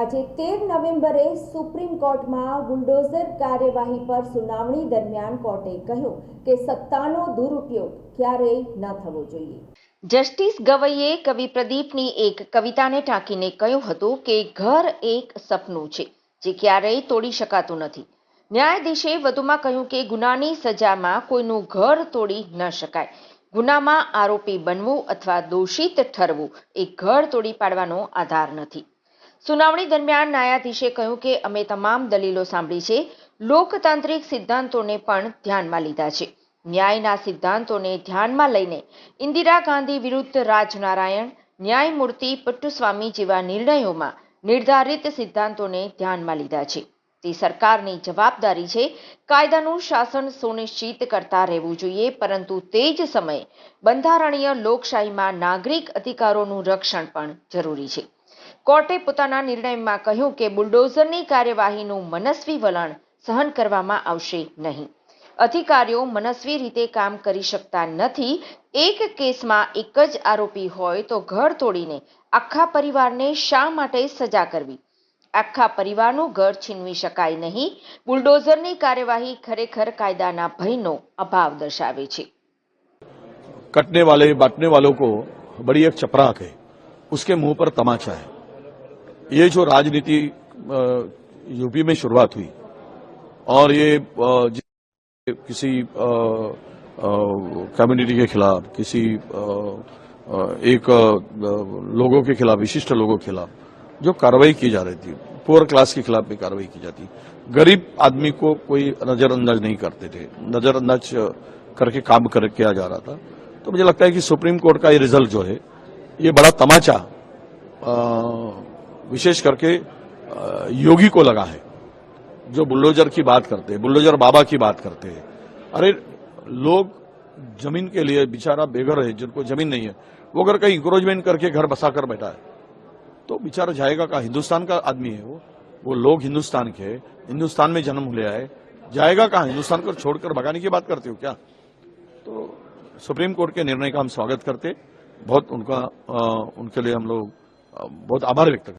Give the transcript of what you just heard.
આજે તેર નવેમ્બરે સુપ્રીમ કોર્ટમાં બુલડોઝર કાર્યવાહી પર સુનાવણી દરમિયાન કોર્ટે કહ્યું કે સત્તાનો દુરુપયોગ ક્યારેય ન થવો જોઈએ. જસ્ટિસ ગવઈએ કવિ પ્રદીપની એક કવિતાને ટાંકીને કહ્યું હતું કે ઘર એક સપનું છે, જે ક્યારેય તોડી શકાતું નથી. ન્યાયાધીશે વધુમાં કહ્યું કે ગુનાની સજામાં કોઈનું ઘર તોડી ન શકાય. ગુનામાં આરોપી બનવું અથવા દોષિત ઠરવું એ ઘર તોડી પાડવાનો આધાર નથી. સુનાવણી દરમિયાન ન્યાયાધીશે કહ્યું કે અમે તમામ દલીલો સાંભળી છે. લોકતાંત્રિક સિદ્ધાંતોને પણ ધ્યાનમાં લીધા છે. ન્યાયના સિદ્ધાંતોને ધ્યાનમાં લઈને ઇન્દિરા ગાંધી વિરુદ્ધ રાજનારાયણ, ન્યાયમૂર્તિ પટ્ટુસ્વામી જેવા નિર્ણયોમાં નિર્ધારિત સિદ્ધાંતોને ધ્યાનમાં લીધા છે. તે સરકારની જવાબદારી છે. કાયદાનું શાસન સુનિશ્ચિત કરતા રહેવું જોઈએ, પરંતુ તે જ સમયે બંધારણીય લોકશાહીમાં નાગરિક અધિકારોનું રક્ષણ પણ જરૂરી છે. કોર્ટે પોતાના નિર્ણયમાં કહ્યું કે બુલડોઝરની કાર્યવાહીનું મનસ્વી વલણ સહન કરવામાં આવશે નહીં અધિકારીઓ મનસ્વી રીતે કામ કરી શકતા નથી એક કેસમાં એક જ આરોપી હોય તો ઘર તોડીને આખા પરિવારને શા માટે સજા કરવી આખા પરિવારનું ઘર છીનવી શકાય નહીં બુલડોઝરની કાર્યવાહી ખરેખર કાયદાના ભયનો અભાવ દર્શાવે છે कटने वाले बांटने वालों को बड़ी एक चपराक है उसके मुंह पर तमाचा है ये जो राजनीति यूपी में शुरुआत हुई और ये किसी कम्युनिटी के खिलाफ किसी एक लोगों के खिलाफ विशिष्ट लोगों के खिलाफ जो कार्रवाई की जा रही थी पुअर क्लास के खिलाफ भी कार्रवाई की जाती। गरीब आदमी को कोई नजरअंदाज नहीं करते थे। नजरअंदाज करके काम कर किया जा रहा था। तो मुझे लगता है कि सुप्रीम कोर्ट का ये रिज़ल्ट जो है ये बड़ा तमाचा अ, विशेष करके योगी को लगा है। जो बुल्डोजर की बात करते हैं बुल्डोजर बाबा की बात करते हैं। अरे लोग ज़मीन के लिए बेचारा बेघर है जिनको ज़मीन नहीं है। वो अगर कहीं इंक्रोचमेंट करके घर बसा कर बैठा है तो बेचारा जाएगा कहा? हिंदुस्तान का आदमी है वो। वो लोग हिंदुस्तान के हिंदुस्तान में जन्म लिया है जाएगा कहा? हिंदुस्तान को छोड़कर भगाने की बात करते हो क्या? तो सुप्रीम कोर्ट के निर्णय का हम स्वागत करते बहुत उनका अ, उनके लिए हम लोग बहुत आभार व्यक्त करते